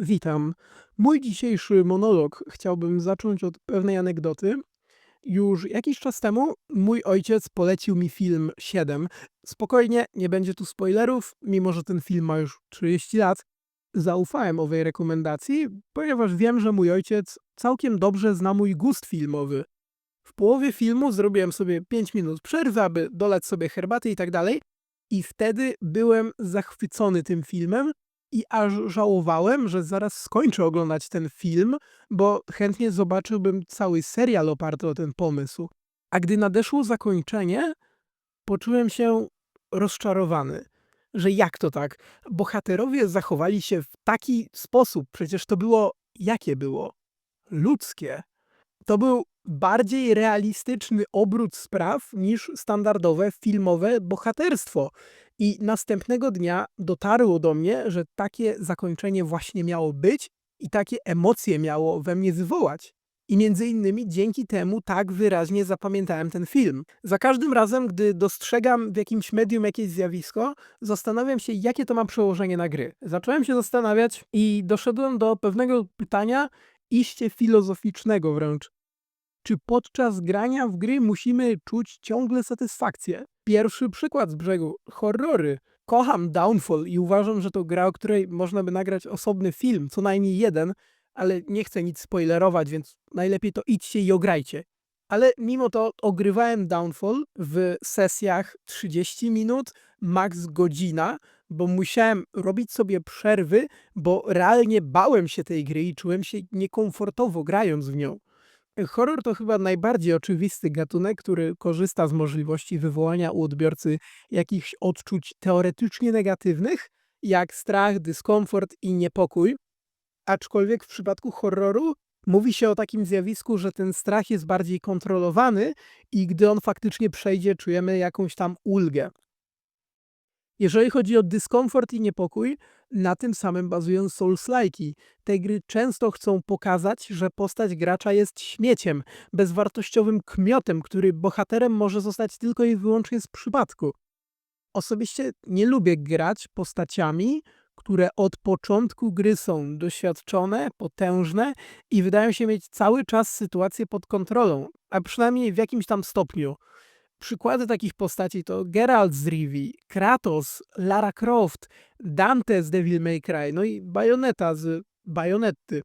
Witam. Mój dzisiejszy monolog chciałbym zacząć od pewnej anegdoty. Już jakiś czas temu mój ojciec polecił mi film 7. Spokojnie, nie będzie tu spoilerów, mimo że ten film ma już 30 lat. Zaufałem owej rekomendacji, ponieważ wiem, że mój ojciec całkiem dobrze zna mój gust filmowy. W połowie filmu zrobiłem sobie 5 minut przerwy, aby dolać sobie herbaty i tak dalej. I wtedy byłem zachwycony tym filmem i aż żałowałem, że zaraz skończę oglądać ten film, bo chętnie zobaczyłbym cały serial oparty o ten pomysł. A gdy nadeszło zakończenie, poczułem się rozczarowany. Że jak to tak? Bohaterowie zachowali się w taki sposób, przecież to było jakie było? Ludzkie. To był bardziej realistyczny obrót spraw niż standardowe filmowe bohaterstwo. I następnego dnia dotarło do mnie, że takie zakończenie właśnie miało być i takie emocje miało we mnie wywołać. I między innymi dzięki temu tak wyraźnie zapamiętałem ten film. Za każdym razem, gdy dostrzegam w jakimś medium jakieś zjawisko, zastanawiam się, jakie to ma przełożenie na gry. Zacząłem się zastanawiać i doszedłem do pewnego pytania, iście filozoficznego wręcz. Czy podczas grania w gry musimy czuć ciągle satysfakcję? Pierwszy przykład z brzegu. Horrory. Kocham Downfall i uważam, że to gra, o której można by nagrać osobny film, co najmniej jeden, ale nie chcę nic spoilerować, więc najlepiej to idźcie i ograjcie. Ale mimo to ogrywałem Downfall w sesjach 30 minut, max godzina, bo musiałem robić sobie przerwy, bo realnie bałem się tej gry i czułem się niekomfortowo grając w nią. Horror to chyba najbardziej oczywisty gatunek, który korzysta z możliwości wywołania u odbiorcy jakichś odczuć teoretycznie negatywnych, jak strach, dyskomfort i niepokój. Aczkolwiek w przypadku horroru mówi się o takim zjawisku, że ten strach jest bardziej kontrolowany i gdy on faktycznie przejdzie, czujemy jakąś tam ulgę. Jeżeli chodzi o dyskomfort i niepokój, na tym samym bazują Souls-like'i. Te gry często chcą pokazać, że postać gracza jest śmieciem, bezwartościowym kmiotem, który bohaterem może zostać tylko i wyłącznie z przypadku. Osobiście nie lubię grać postaciami, które od początku gry są doświadczone, potężne i wydają się mieć cały czas sytuację pod kontrolą, a przynajmniej w jakimś tam stopniu. Przykłady takich postaci to Geralt z Rivii, Kratos, Lara Croft, Dante z Devil May Cry, no i Bayonetta z Bajonetty.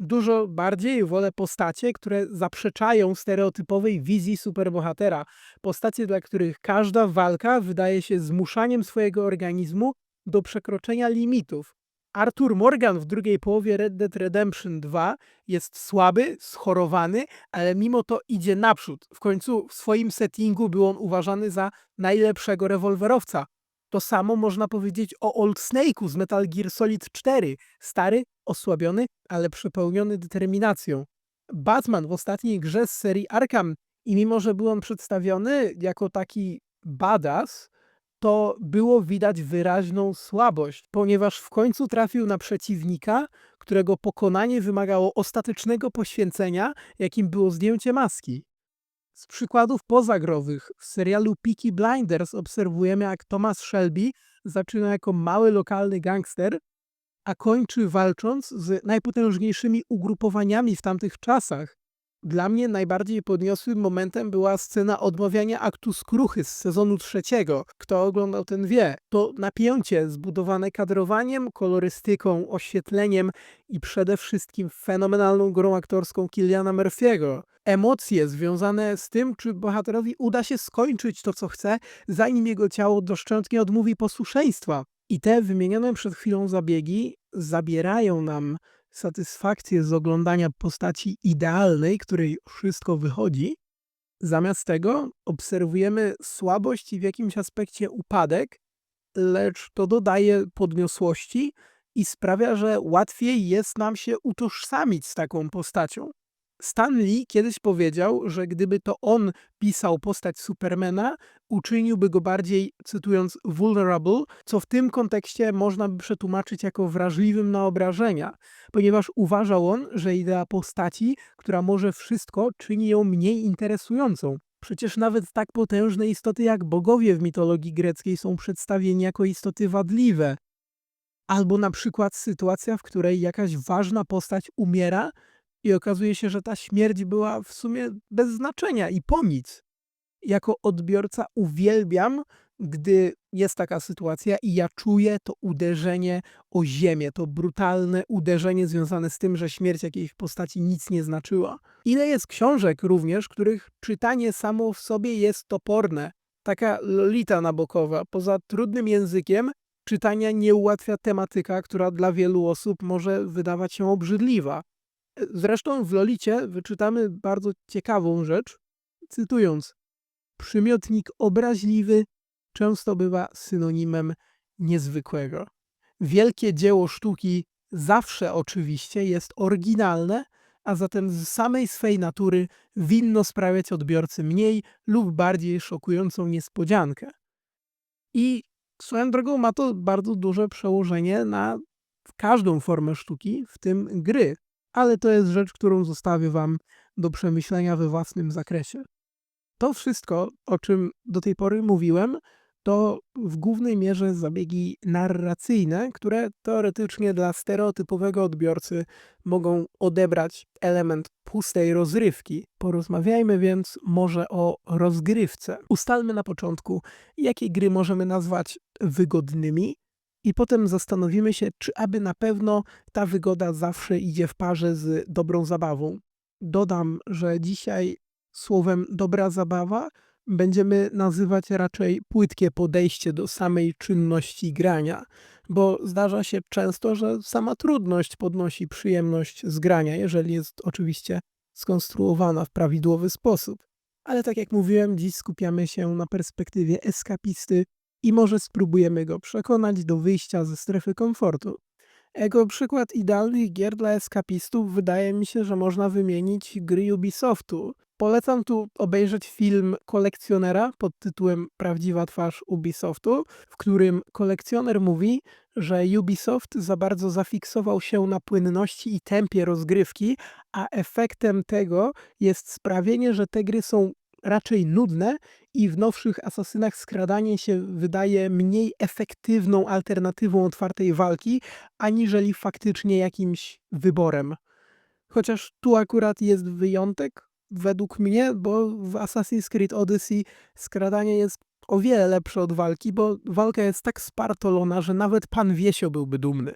Dużo bardziej wolę postacie, które zaprzeczają stereotypowej wizji superbohatera. Postacie, dla których każda walka wydaje się zmuszaniem swojego organizmu do przekroczenia limitów. Arthur Morgan w drugiej połowie Red Dead Redemption 2 jest słaby, schorowany, ale mimo to idzie naprzód. W końcu w swoim settingu był on uważany za najlepszego rewolwerowca. To samo można powiedzieć o Old Snake'u z Metal Gear Solid 4. Stary, osłabiony, ale przepełniony determinacją. Batman w ostatniej grze z serii Arkham i mimo, że był on przedstawiony jako taki badass, to było widać wyraźną słabość, ponieważ w końcu trafił na przeciwnika, którego pokonanie wymagało ostatecznego poświęcenia, jakim było zdjęcie maski. Z przykładów pozagrowych w serialu Peaky Blinders obserwujemy, jak Thomas Shelby zaczyna jako mały lokalny gangster, a kończy walcząc z najpotężniejszymi ugrupowaniami w tamtych czasach. Dla mnie najbardziej podniosłym momentem była scena odmawiania aktu skruchy z sezonu trzeciego. Kto oglądał ten wie. To napięcie zbudowane kadrowaniem, kolorystyką, oświetleniem i przede wszystkim fenomenalną grą aktorską Kiliana Murphy'ego. Emocje związane z tym, czy bohaterowi uda się skończyć to, co chce, zanim jego ciało doszczętnie odmówi posłuszeństwa. I te wymienione przed chwilą zabiegi zabierają nam satysfakcję z oglądania postaci idealnej, której wszystko wychodzi. Zamiast tego obserwujemy słabość i w jakimś aspekcie upadek, lecz to dodaje podniosłości i sprawia, że łatwiej jest nam się utożsamić z taką postacią. Stan Lee kiedyś powiedział, że gdyby to on pisał postać Supermana, uczyniłby go bardziej, cytując, vulnerable, co w tym kontekście można by przetłumaczyć jako wrażliwym na obrażenia, ponieważ uważał on, że idea postaci, która może wszystko, czyni ją mniej interesującą. Przecież nawet tak potężne istoty jak bogowie w mitologii greckiej są przedstawieni jako istoty wadliwe. Albo na przykład sytuacja, w której jakaś ważna postać umiera i okazuje się, że ta śmierć była w sumie bez znaczenia i po nic. Jako odbiorca uwielbiam, gdy jest taka sytuacja i ja czuję to uderzenie o ziemię, to brutalne uderzenie związane z tym, że śmierć jakiejś postaci nic nie znaczyła. Ile jest książek również, których czytanie samo w sobie jest toporne. Taka Lolita Nabokowa, poza trudnym językiem, czytania nie ułatwia tematyka, która dla wielu osób może wydawać się obrzydliwa. Zresztą w Lolicie wyczytamy bardzo ciekawą rzecz, cytując: Przymiotnik obraźliwy często bywa synonimem niezwykłego. Wielkie dzieło sztuki zawsze oczywiście jest oryginalne, a zatem z samej swej natury winno sprawiać odbiorcy mniej lub bardziej szokującą niespodziankę. I swoją drogą ma to bardzo duże przełożenie na każdą formę sztuki, w tym gry, ale to jest rzecz, którą zostawię Wam do przemyślenia we własnym zakresie. To wszystko, o czym do tej pory mówiłem, to w głównej mierze zabiegi narracyjne, które teoretycznie dla stereotypowego odbiorcy mogą odebrać element pustej rozrywki. Porozmawiajmy więc może o rozgrywce. Ustalmy na początku, jakie gry możemy nazwać wygodnymi, i potem zastanowimy się, czy aby na pewno ta wygoda zawsze idzie w parze z dobrą zabawą. Dodam, że dzisiaj słowem dobra zabawa będziemy nazywać raczej płytkie podejście do samej czynności grania, bo zdarza się często, że sama trudność podnosi przyjemność z grania, jeżeli jest oczywiście skonstruowana w prawidłowy sposób. Ale tak jak mówiłem, dziś skupiamy się na perspektywie eskapisty i może spróbujemy go przekonać do wyjścia ze strefy komfortu. Jako przykład idealnych gier dla eskapistów wydaje mi się, że można wymienić gry Ubisoftu. Polecam tu obejrzeć film kolekcjonera pod tytułem Prawdziwa twarz Ubisoftu, w którym kolekcjoner mówi, że Ubisoft za bardzo zafiksował się na płynności i tempie rozgrywki, a efektem tego jest sprawienie, że te gry są raczej nudne i w nowszych asasynach skradanie się wydaje mniej efektywną alternatywą otwartej walki, aniżeli faktycznie jakimś wyborem. Chociaż tu akurat jest wyjątek, według mnie, bo w Assassin's Creed Odyssey skradanie jest o wiele lepsze od walki, bo walka jest tak spartolona, że nawet pan Wiesio byłby dumny.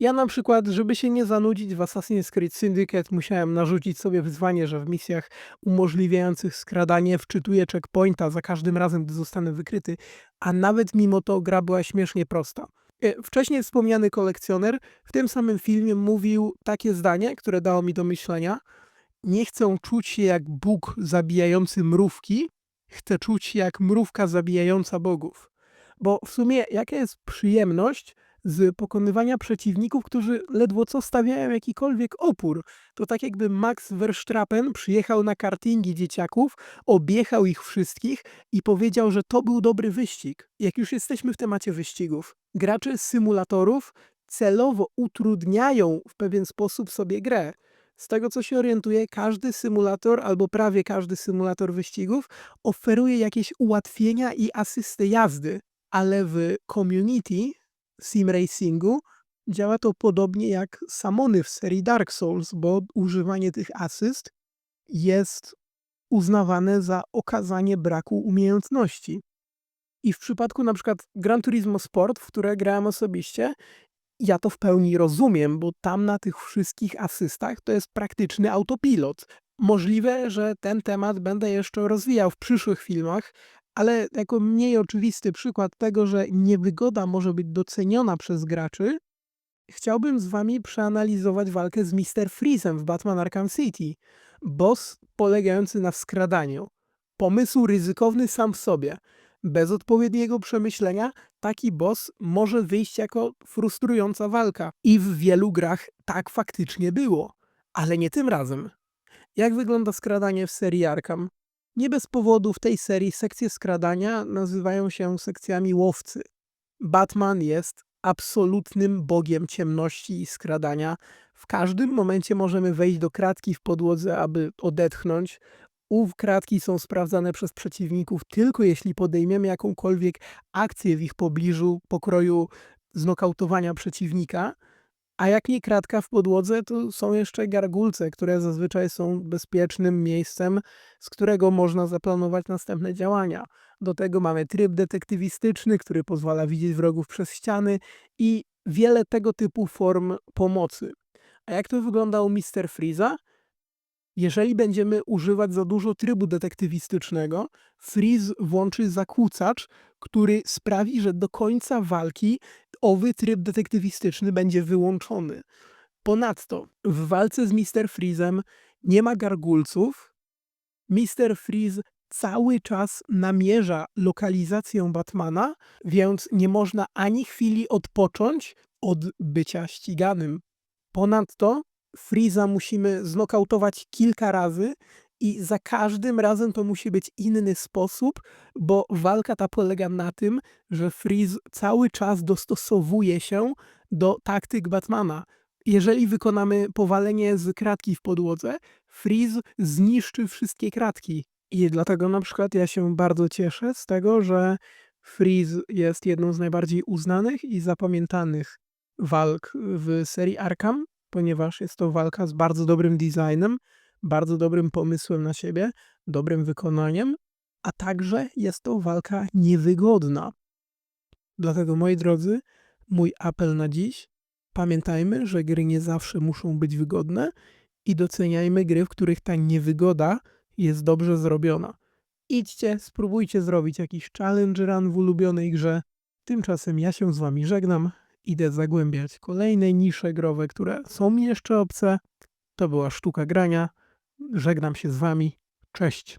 Ja na przykład, żeby się nie zanudzić w Assassin's Creed Syndicate, musiałem narzucić sobie wyzwanie, że w misjach umożliwiających skradanie wczytuję checkpointa za każdym razem, gdy zostanę wykryty, a nawet mimo to gra była śmiesznie prosta. E, wcześniej wspomniany kolekcjoner w tym samym filmie mówił takie zdanie, które dało mi do myślenia. Nie chcę czuć się jak Bóg zabijający mrówki, chcę czuć się jak mrówka zabijająca bogów. Bo w sumie jaka jest przyjemność z pokonywania przeciwników, którzy ledwo co stawiają jakikolwiek opór. To tak jakby Max Verstappen przyjechał na kartingi dzieciaków, objechał ich wszystkich i powiedział, że to był dobry wyścig. Jak już jesteśmy w temacie wyścigów, gracze symulatorów celowo utrudniają w pewien sposób sobie grę. Z tego co się orientuję, każdy symulator albo prawie każdy symulator wyścigów oferuje jakieś ułatwienia i asysty jazdy, ale w community sim racingu działa to podobnie jak samony w serii Dark Souls, bo używanie tych asyst jest uznawane za okazanie braku umiejętności. I w przypadku na przykład Gran Turismo Sport, w które grałem osobiście, ja to w pełni rozumiem, bo tam na tych wszystkich asystach to jest praktyczny autopilot. Możliwe, że ten temat będę jeszcze rozwijał w przyszłych filmach, ale jako mniej oczywisty przykład tego, że niewygoda może być doceniona przez graczy, chciałbym z wami przeanalizować walkę z Mr. Freezem w Batman Arkham City. Boss polegający na skradaniu. Pomysł ryzykowny sam w sobie. Bez odpowiedniego przemyślenia taki boss może wyjść jako frustrująca walka. I w wielu grach tak faktycznie było. Ale nie tym razem. Jak wygląda skradanie w serii Arkham? Nie bez powodu w tej serii sekcje skradania nazywają się sekcjami łowcy. Batman jest absolutnym bogiem ciemności i skradania. W każdym momencie możemy wejść do kratki w podłodze, aby odetchnąć. Ów kratki są sprawdzane przez przeciwników tylko jeśli podejmiemy jakąkolwiek akcję w ich pobliżu, pokroju znokautowania przeciwnika, a jak nie kratka w podłodze, to są jeszcze gargulce, które zazwyczaj są bezpiecznym miejscem, z którego można zaplanować następne działania. Do tego mamy tryb detektywistyczny, który pozwala widzieć wrogów przez ściany i wiele tego typu form pomocy. A jak to wygląda u Mr. Freeza? Jeżeli będziemy używać za dużo trybu detektywistycznego, Freeze włączy zakłócacz, który sprawi, że do końca walki owy tryb detektywistyczny będzie wyłączony. Ponadto w walce z Mr. Freezem nie ma gargulców. Mr. Freeze cały czas namierza lokalizację Batmana, więc nie można ani chwili odpocząć od bycia ściganym. Ponadto Freeza musimy znokautować kilka razy i za każdym razem to musi być inny sposób, bo walka ta polega na tym, że Freeze cały czas dostosowuje się do taktyk Batmana. Jeżeli wykonamy powalenie z kratki w podłodze, Freeze zniszczy wszystkie kratki. I dlatego na przykład ja się bardzo cieszę z tego, że Freeze jest jedną z najbardziej uznanych i zapamiętanych walk w serii Arkham, ponieważ jest to walka z bardzo dobrym designem, bardzo dobrym pomysłem na siebie, dobrym wykonaniem, a także jest to walka niewygodna. Dlatego, moi drodzy, mój apel na dziś: pamiętajmy, że gry nie zawsze muszą być wygodne i doceniajmy gry, w których ta niewygoda jest dobrze zrobiona. Idźcie, spróbujcie zrobić jakiś challenge run w ulubionej grze. Tymczasem ja się z wami żegnam. Idę zagłębiać kolejne nisze growe, które są mi jeszcze obce. To była sztuka grania. Żegnam się z wami. Cześć.